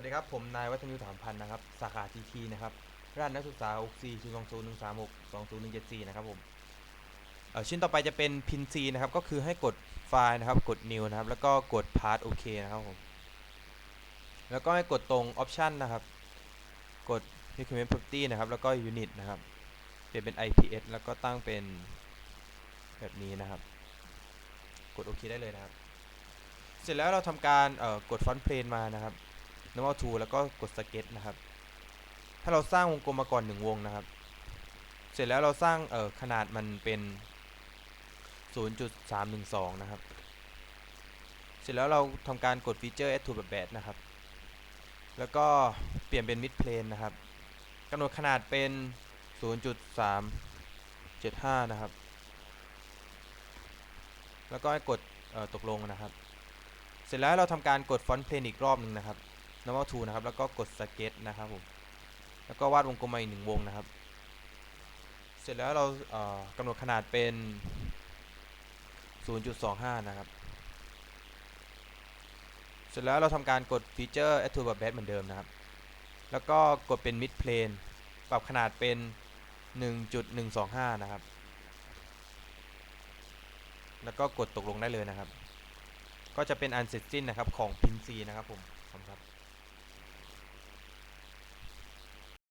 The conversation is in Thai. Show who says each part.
Speaker 1: วัสดีครับ ผมนายวัฒนิวถามพันธ์นะครับ สาขาทีทีนะครับร้านนักศึกษา 64 0 2 0 1 3 6 2 0 1 7 4 นะครับผมชิ้นต่อไปจะเป็นพินซีนะครับ ก็คือให้กดไฟล์นะครับ กด new นะครับ แล้วก็กด part OK นะครับผม แล้วก็ให้กดตรง option นะครับ กด document property นะครับ แล้วก็ unit นะครับ เปลี่ยนเป็น IPS แล้วก็ตั้งเป็นแบบนี้นะครับ กดโอเคได้เลยนะครับ เสร็จแล้วเราทำการเอ่อกด front plane มานะครับ normal to แล้วก็กด sketch นะครับ ถ้าเราสร้างวงกลมมาก่อนหนึ่งวงนะครับ เสร็จแล้วเราสร้างเอ่อขนาดมันเป็น 0.312 นะครับ เสร็จแล้วเราทำการกดฟีเจอร์ add to แบบแบนะครับ แล้วก็เปลี่ยนเป็น mid plane นะครับกำหนดขนาดเป็น 0.375 นะครับ แล้วก็ให้กดออตกลงนะครับ เสร็จแล้วเราทำการกด front plane อีกรอบหนึ่งนะครับ normal to นะครับ แล้วก็กด sketch นะครับผม แล้วก็วาดวงกลมมาอีกหนึ่งวงนะครับ เสร็จแล้วเรากำหนดขนาดเป็น 0.25 นะครับ เสร็จแล้วเราทำการกดฟีเจอร์ add to bed เหมือนเดิมนะครับ แล้วก็กดเป็น mid plane ปรับขนาดเป็น 1.125 นะครับแล้วก็กดตกลงได้เลยนะครับ ก็จะเป็นอันเสร็จสิ้นนะครับของพินซีนะครับผมขอบคุณครับ